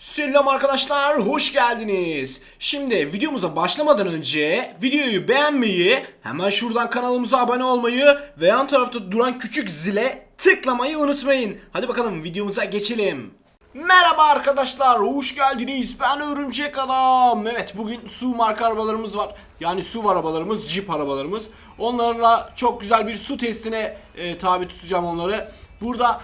Selam arkadaşlar, hoş geldiniz. Şimdi videomuza başlamadan önce videoyu beğenmeyi, hemen şuradan kanalımıza abone olmayı ve yan tarafta duran küçük zile tıklamayı unutmayın. Hadi bakalım videomuza geçelim. Merhaba arkadaşlar, hoş geldiniz. Ben Örümcek Adam. Evet, bugün su marka arabalarımız var. Yani su arabalarımız, jip arabalarımız. Onlarla çok güzel bir su testine e, tabi tutacağım onları. Burada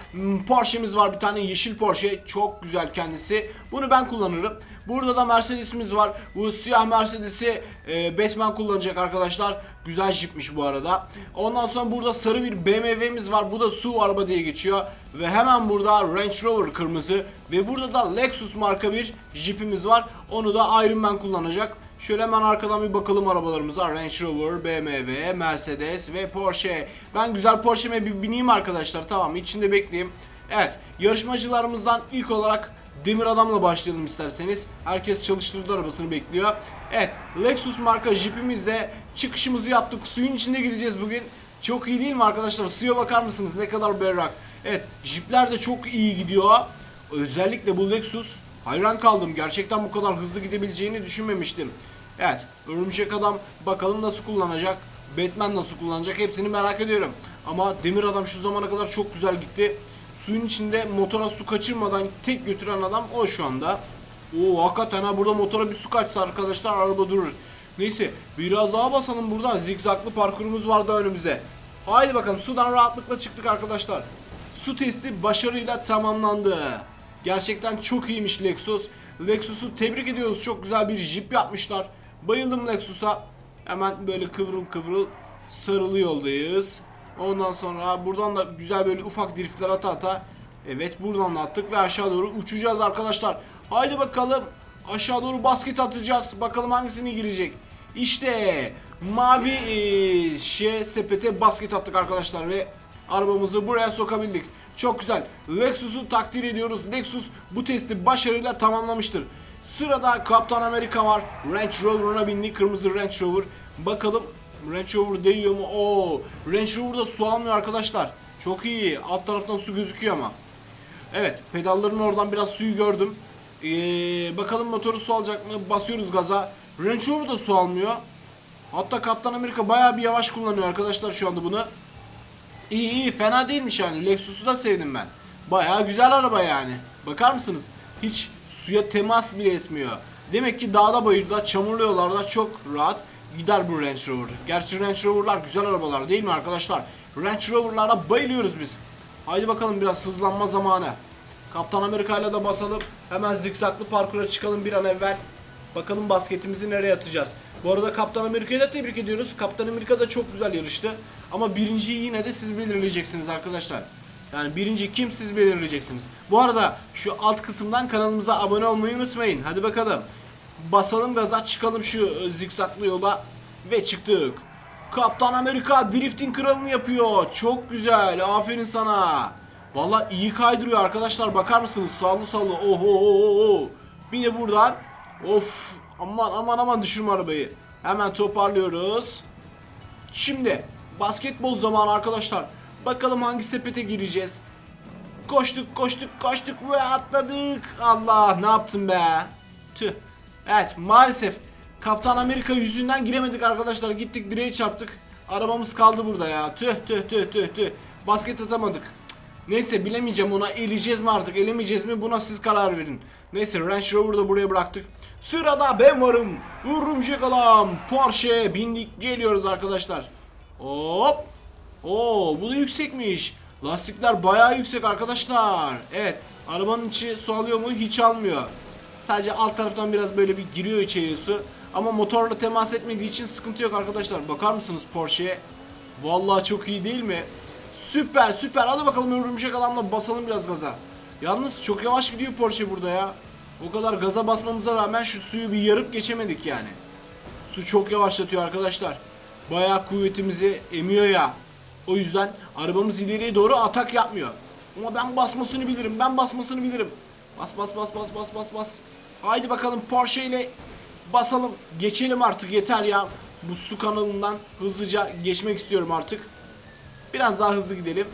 Porsche'miz var bir tane yeşil Porsche çok güzel kendisi. Bunu ben kullanırım. Burada da Mercedes'imiz var. Bu siyah Mercedes'i e, Batman kullanacak arkadaşlar. Güzel jipmiş bu arada. Ondan sonra burada sarı bir BMW'miz var. Bu da su araba diye geçiyor. Ve hemen burada Range Rover kırmızı. Ve burada da Lexus marka bir jipimiz var. Onu da Iron Man kullanacak. Şöyle hemen arkadan bir bakalım arabalarımıza. Range Rover, BMW, Mercedes ve Porsche. Ben güzel Porsche'me bir bineyim arkadaşlar. Tamam içinde bekleyeyim. Evet yarışmacılarımızdan ilk olarak Demir Adam'la başlayalım isterseniz. Herkes çalıştırdı arabasını bekliyor. Evet Lexus marka jipimizde çıkışımızı yaptık. Suyun içinde gideceğiz bugün. Çok iyi değil mi arkadaşlar? Suya bakar mısınız? Ne kadar berrak. Evet jipler de çok iyi gidiyor. Özellikle bu Lexus Hayran kaldım. Gerçekten bu kadar hızlı gidebileceğini düşünmemiştim. Evet. Örümcek adam bakalım nasıl kullanacak. Batman nasıl kullanacak hepsini merak ediyorum. Ama Demir Adam şu zamana kadar çok güzel gitti. Suyun içinde motora su kaçırmadan tek götüren adam o şu anda. Oo hakikaten ha burada motora bir su kaçsa arkadaşlar araba durur. Neyse biraz daha basalım buradan. Zigzaglı parkurumuz vardı önümüzde. Haydi bakalım sudan rahatlıkla çıktık arkadaşlar. Su testi başarıyla tamamlandı. Gerçekten çok iyiymiş Lexus. Lexus'u tebrik ediyoruz. Çok güzel bir jip yapmışlar. Bayıldım Lexus'a. Hemen böyle kıvrıl kıvrıl sarılı yoldayız. Ondan sonra buradan da güzel böyle ufak driftler ata ata. Evet buradan da attık ve aşağı doğru uçacağız arkadaşlar. Haydi bakalım. Aşağı doğru basket atacağız. Bakalım hangisini girecek. İşte mavi şey sepete basket attık arkadaşlar ve arabamızı buraya sokabildik. Çok güzel. Lexus'u takdir ediyoruz. Lexus bu testi başarıyla tamamlamıştır. Sırada Kaptan Amerika var. Range Rover'ına bindik. Kırmızı Range Rover. Bakalım Range Rover değiyor mu? Oo, Range Rover'da su almıyor arkadaşlar. Çok iyi. Alt taraftan su gözüküyor ama. Evet, pedalların oradan biraz suyu gördüm. Ee, bakalım motoru su alacak mı? Basıyoruz gaza. Range Rover da su almıyor. Hatta Kaptan Amerika bayağı bir yavaş kullanıyor arkadaşlar şu anda bunu. İyi iyi fena değilmiş yani. Lexus'u da sevdim ben. Bayağı güzel araba yani. Bakar mısınız? Hiç suya temas bile etmiyor. Demek ki dağda bayırda çamurlu yollarda çok rahat gider bu Range Rover. Gerçi Range Rover'lar güzel arabalar değil mi arkadaşlar? Range Rover'lara bayılıyoruz biz. Haydi bakalım biraz hızlanma zamanı. Kaptan Amerika ile de basalım. Hemen zikzaklı parkura çıkalım bir an evvel. Bakalım basketimizi nereye atacağız. Bu arada Kaptan Amerika'yı da tebrik ediyoruz. Kaptan Amerika da çok güzel yarıştı. Ama birinciyi yine de siz belirleyeceksiniz arkadaşlar. Yani birinci kim siz belirleyeceksiniz. Bu arada şu alt kısımdan kanalımıza abone olmayı unutmayın. Hadi bakalım. Basalım gaza çıkalım şu e, zikzaklı yola. Ve çıktık. Kaptan Amerika drifting kralını yapıyor. Çok güzel. Aferin sana. Valla iyi kaydırıyor arkadaşlar. Bakar mısınız? Sallı sallı. Oho. Bir de buradan. Of. Aman aman aman düşürme arabayı. Hemen toparlıyoruz. Şimdi basketbol zamanı arkadaşlar. Bakalım hangi sepete gireceğiz. Koştuk koştuk koştuk ve atladık. Allah ne yaptım be. Tüh. Evet maalesef Kaptan Amerika yüzünden giremedik arkadaşlar. Gittik direğe çarptık. Arabamız kaldı burada ya. Tüh tüh tüh tüh tüh. Basket atamadık. Neyse bilemeyeceğim ona eleyeceğiz mi artık elemeyeceğiz mi buna siz karar verin. Neyse Range Rover'ı da buraya bıraktık. Sırada ben varım. Örümcek adam. Porsche bindik geliyoruz arkadaşlar. Hop. Oo bu da yüksekmiş. Lastikler bayağı yüksek arkadaşlar. Evet arabanın içi su alıyor mu? Hiç almıyor. Sadece alt taraftan biraz böyle bir giriyor içeriye su. Ama motorla temas etmediği için sıkıntı yok arkadaşlar. Bakar mısınız Porsche'ye? Vallahi çok iyi değil mi? Süper süper. Hadi bakalım örümcek adamla basalım biraz gaza. Yalnız çok yavaş gidiyor Porsche burada ya. O kadar gaza basmamıza rağmen şu suyu bir yarıp geçemedik yani. Su çok yavaşlatıyor arkadaşlar. Bayağı kuvvetimizi emiyor ya. O yüzden arabamız ileriye doğru atak yapmıyor. Ama ben basmasını bilirim. Ben basmasını bilirim. Bas bas bas bas bas bas bas. Haydi bakalım Porsche ile basalım. Geçelim artık yeter ya. Bu su kanalından hızlıca geçmek istiyorum artık. Biraz daha hızlı gidelim.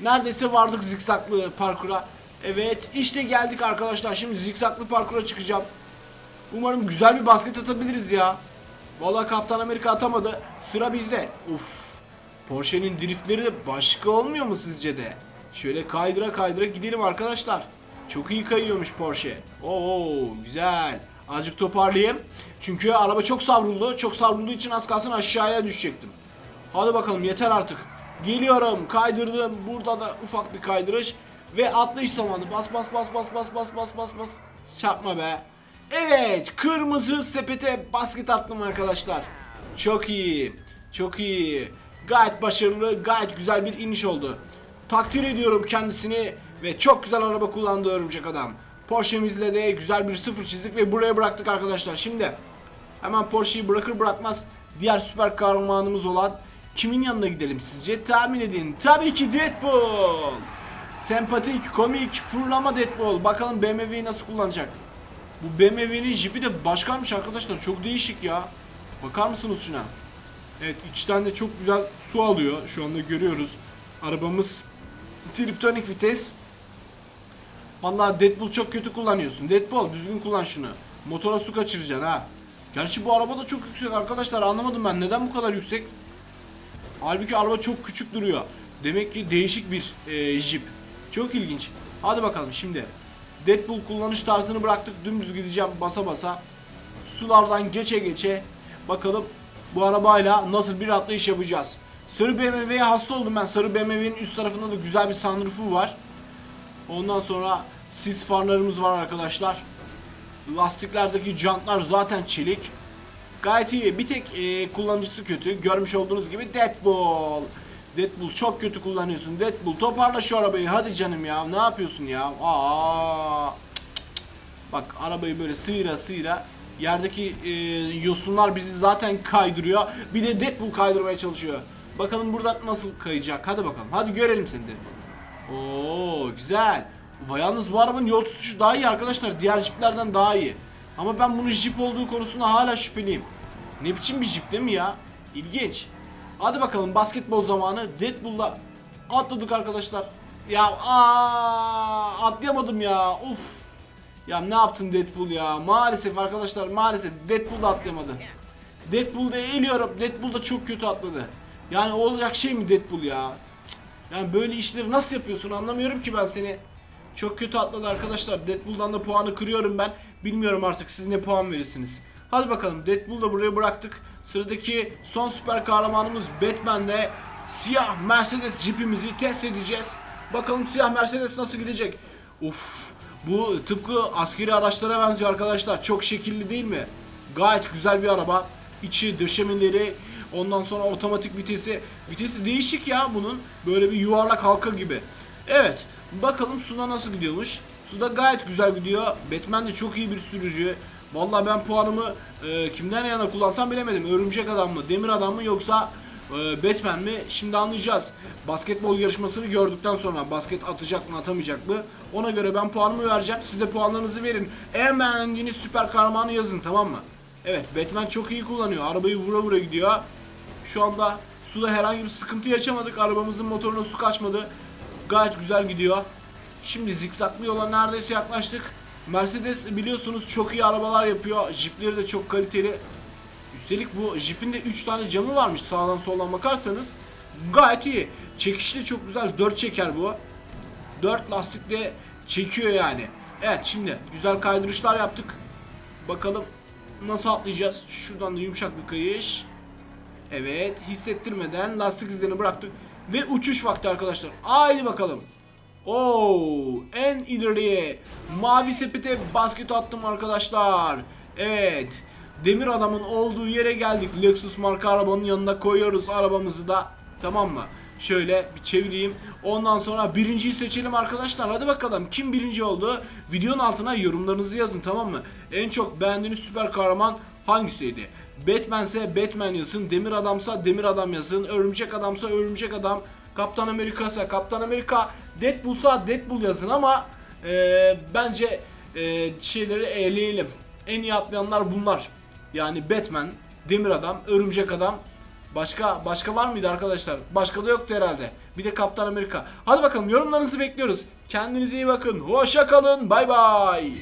Neredeyse vardık zikzaklı parkura. Evet işte geldik arkadaşlar. Şimdi zikzaklı parkura çıkacağım. Umarım güzel bir basket atabiliriz ya. Vallahi Kaptan Amerika atamadı. Sıra bizde. Uf. Porsche'nin driftleri de başka olmuyor mu sizce de? Şöyle kaydıra kaydıra gidelim arkadaşlar. Çok iyi kayıyormuş Porsche. Oo güzel. Azıcık toparlayayım. Çünkü araba çok savruldu. Çok savrulduğu için az kalsın aşağıya düşecektim. Hadi bakalım yeter artık. Geliyorum. Kaydırdım. Burada da ufak bir kaydırış. Ve atlayış zamanı. Bas bas bas bas bas bas bas bas bas. Çarpma be. Evet. Kırmızı sepete basket attım arkadaşlar. Çok iyi. Çok iyi. Gayet başarılı. Gayet güzel bir iniş oldu. Takdir ediyorum kendisini. Ve çok güzel araba kullandı örümcek adam. Porsche'mizle de güzel bir sıfır çizdik ve buraya bıraktık arkadaşlar. Şimdi hemen Porsche'yi bırakır bırakmaz diğer süper kahramanımız olan kimin yanına gidelim sizce? Tahmin edin. Tabii ki Deadpool. Sempatik, komik, fırlama Deadpool. Bakalım BMW'yi nasıl kullanacak? Bu BMW'nin jipi de başkaymış arkadaşlar. Çok değişik ya. Bakar mısınız şuna? Evet içten de çok güzel su alıyor. Şu anda görüyoruz. Arabamız triptonik vites. Vallahi Deadpool çok kötü kullanıyorsun. Deadpool düzgün kullan şunu. Motora su kaçıracaksın ha. Gerçi bu araba da çok yüksek arkadaşlar. Anlamadım ben neden bu kadar yüksek. Halbuki araba çok küçük duruyor. Demek ki değişik bir e, jip. Çok ilginç. Hadi bakalım şimdi. Deadpool kullanış tarzını bıraktık. Dümdüz gideceğim basa basa. Sulardan geçe geçe. Bakalım bu arabayla nasıl bir atlayış yapacağız. Sarı BMW'ye hasta oldum ben. Sarı BMW'nin üst tarafında da güzel bir sunroofu var. Ondan sonra sis farlarımız var arkadaşlar. Lastiklerdeki jantlar zaten çelik. Gayet iyi. Bir tek e, kullanıcısı kötü. Görmüş olduğunuz gibi Deadpool. Deadpool çok kötü kullanıyorsun. Deadpool toparla şu arabayı. Hadi canım ya. Ne yapıyorsun ya? Aa. Bak arabayı böyle sıyıra sıyıra. Yerdeki e, yosunlar bizi zaten kaydırıyor. Bir de Deadpool kaydırmaya çalışıyor. Bakalım buradan nasıl kayacak. Hadi bakalım. Hadi görelim seni Deadpool. Oo güzel. Vay yalnız bu arabanın yol tutuşu daha iyi arkadaşlar. Diğer jiplerden daha iyi. Ama ben bunun jip olduğu konusunda hala şüpheliyim. Ne biçim bir jip değil mi ya? İlginç. Hadi bakalım basketbol zamanı. Deadpool'la atladık arkadaşlar. Ya aa, atlayamadım ya. Uf. Ya ne yaptın Deadpool ya? Maalesef arkadaşlar maalesef Deadpool da atlayamadı. Deadpool'da eğiliyorum. Deadpool da çok kötü atladı. Yani olacak şey mi Deadpool ya? Yani böyle işleri nasıl yapıyorsun anlamıyorum ki ben seni. Çok kötü atladı arkadaşlar. Deadpool'dan da puanı kırıyorum ben. Bilmiyorum artık siz ne puan verirsiniz. Hadi bakalım Deadpool'u da buraya bıraktık. Sıradaki son süper kahramanımız Batman'de siyah Mercedes jipimizi test edeceğiz. Bakalım siyah Mercedes nasıl gidecek. Uf bu tıpkı askeri araçlara benziyor arkadaşlar. Çok şekilli değil mi? Gayet güzel bir araba. İçi döşemeleri ondan sonra otomatik vitesi. Vitesi değişik ya bunun. Böyle bir yuvarlak halka gibi. Evet. Bakalım suda nasıl gidiyormuş. Suda gayet güzel gidiyor. Batman de çok iyi bir sürücü. Vallahi ben puanımı e, kimden yana kullansam bilemedim. Örümcek adam mı, demir adam mı yoksa e, Batman mi? Şimdi anlayacağız. Basketbol yarışmasını gördükten sonra basket atacak mı, atamayacak mı? Ona göre ben puanımı vereceğim. Siz de puanlarınızı verin. En beğendiğiniz süper kahramanı yazın tamam mı? Evet Batman çok iyi kullanıyor. Arabayı vura vura gidiyor. Şu anda suda herhangi bir sıkıntı yaşamadık. Arabamızın motoruna su kaçmadı. Gayet güzel gidiyor. Şimdi zikzaklı yola neredeyse yaklaştık. Mercedes biliyorsunuz çok iyi arabalar yapıyor. Jipleri de çok kaliteli. Üstelik bu jipin de 3 tane camı varmış sağdan soldan bakarsanız. Gayet iyi. Çekişli çok güzel. 4 çeker bu. 4 lastikle çekiyor yani. Evet şimdi güzel kaydırışlar yaptık. Bakalım nasıl atlayacağız. Şuradan da yumuşak bir kayış. Evet hissettirmeden lastik izlerini bıraktık. Ve uçuş vakti arkadaşlar. Haydi bakalım. Oo, en ileriye mavi sepete basket attım arkadaşlar. Evet. Demir adamın olduğu yere geldik. Lexus marka arabanın yanına koyuyoruz arabamızı da. Tamam mı? Şöyle bir çevireyim. Ondan sonra birinciyi seçelim arkadaşlar. Hadi bakalım kim birinci oldu? Videonun altına yorumlarınızı yazın tamam mı? En çok beğendiğiniz süper kahraman hangisiydi? Batman ise Batman yazın. Demir adamsa Demir adam yazın. Örümcek adamsa Örümcek adam. Kaptan Amerika ise Kaptan Amerika. Deadpool'sa Deadpool yazın ama e, bence e, şeyleri eleyelim. En iyi atlayanlar bunlar. Yani Batman, Demir Adam, Örümcek Adam. Başka başka var mıydı arkadaşlar? Başka da yoktu herhalde. Bir de Kaptan Amerika. Hadi bakalım yorumlarınızı bekliyoruz. Kendinize iyi bakın. Hoşça kalın. Bay bay.